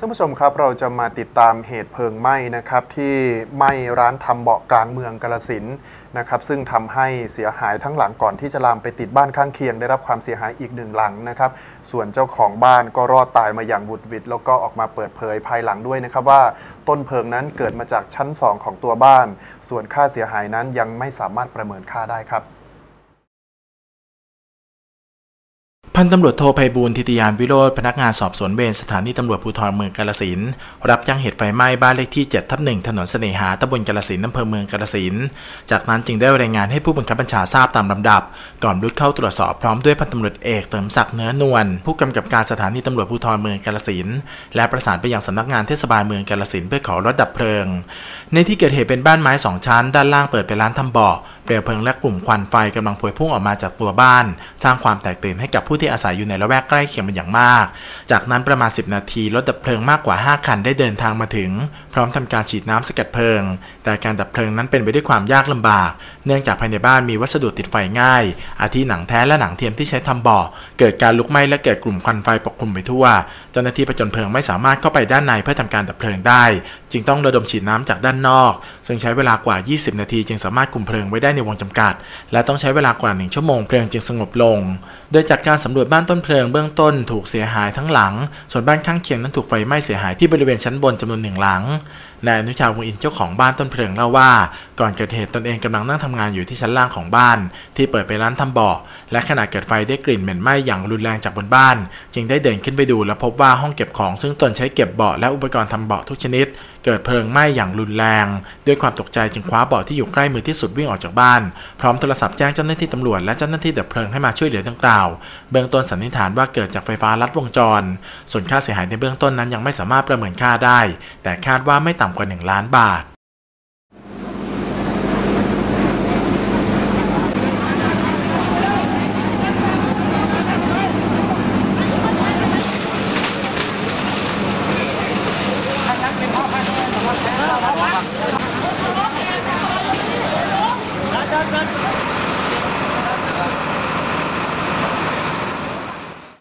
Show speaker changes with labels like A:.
A: ท่านผู้ชมครับเราจะมาติดตามเหตุเพลิงไหม้นะครับที่ไหม้ร้านทำเบาะกลางเมืองกาลสินนะครับซึ่งทำให้เสียหายทั้งหลังก่อนที่จะลามไปติดบ้านข้างเคียง ได้รับความเสียหายอีกหนึ่งหลังนะครับส่วนเจ้าของบ้านก็รอดตายมาอย่างบุดหวิดแล้วก็ออกมาเปิดเผยภายหลังด้วยนะครับว่าต้นเพลิงนั้นเกิดมาจากชั้น 2 ของตัวบ้าน ส่วนค่าเสียหายนั้นยังไม่สามารถประเมินค่าได้ครับ
B: พันตำรวจโทไพบูลทิติยานวิโรธพนักงานสอบสวนเวรสถานีตำรวจภูธรเมืองกาลสินรับแจ้งเหตุไฟไหม้บ้านเลขที่7ทับหนึ่งถนนเสน่หาตำบลกาลสินอำเภอเมืองกาลสินจากนั้นจึงได้รายงานให้ผู้บังคับบัญชาทราบตามลำดับ ก่อนรุดเข้าตรวจสอบพร้อมด้วยพันตำรวจเอกเติมศักดิ์เนื้อนวลผู้กำกับการสถานีตำรวจภูธรเมืองกาลสินและประสานไปยังสำนักงานเทศบาลเมืองกาลสินเพื่อขอรถดับเพลิง ในที่เกิดเหตุเป็นบ้านไม้สองชั้น ด้านล่างเปิดเป็นร้านทำบาะ เปลวเพลิงและกลุ่มควันไฟกำลังพวยพุ่งออกมาจากตัวบ้าน สร้างความแตกตื่นให้กับผู้ที่อาศัยอยู่ในละแวกใกล้เคียงเป็นอย่างมาก จากนั้นประมาณ 10 นาทีรถดับเพลิงมากกว่า 5 คันได้เดินทางมาถึง พร้อมทำการฉีดน้ำสกัดเพลิง แต่การดับเพลิงนั้นเป็นไปด้วยความยากลำบาก เนื่องจากภายในบ้านมีวัสดุติดไฟง่าย อาทิหนังแท้และหนังเทียมที่ใช้ทำบ่อ เกิดการลุกไหม้และเกิดกลุ่มควันไฟปกคลุมไปทั่ว เจ้าหน้าที่ประจนเพลิงไม่สามารถเข้าไปด้านในเพื่อทำการดับเพลิงได้ จึงต้องระดมฉีดน้ำจากด้านนอก ซึ่งใช้เวลากว่า 20 นาทีจึงสามารถคุมเพลิงไว้ได้ในวงจำกัด และต้องใช้เวลากว่า1ชั่วโมงเพลิงจึงสงบลง โดยจากการสำรวจบ้านต้นเพลิงเบื้องต้นถูกเสียหายทั้งหลัง ส่วนบ้านข้างเคียงนั้นถูกไฟไหม้เสียหายที่บริเวณชั้นบนจำนวนหนึ่งหลังนายอนุชาวงอินเจ้าของบ้านต้นเพลิงเล่าว่า ก่อนเกิดเหตุตนเองกำลังนั่งทำงานอยู่ที่ชั้นล่างของบ้าน ที่เปิดเป็นร้านทำบ่อ และขณะเกิดไฟได้กลิ่นเหม็นไหม้อย่างรุนแรงจากบนบ้าน จึงได้เดินขึ้นไปดูและพบว่าห้องเก็บของซึ่งตนใช้เก็บเบาะและอุปกรณ์ทำเบาะทุกชนิด เกิดเพลิงไหม้อย่างรุนแรง ด้วยความตกใจจึงคว้าเบาะที่อยู่ใกล้มือที่สุดวิ่งออกจากาน พร้อมโทรศัพท์แจ้งเจ้าหน้าที่ตำรวจและเจ้าหน้าที่ดับเพลิงให้มาช่วยเหลือดังกล่าว เบื้องต้นสันนิษฐานว่าเกิดจากไฟฟ้าลัดวงจร ส่วนค่าเสียหายในเบื้องต้นนั้นยังไม่สามารถประเมินค่าได้ แต่คาดว่าไม่ต่ำกว่า 1 ล้านบาท ったあったあった。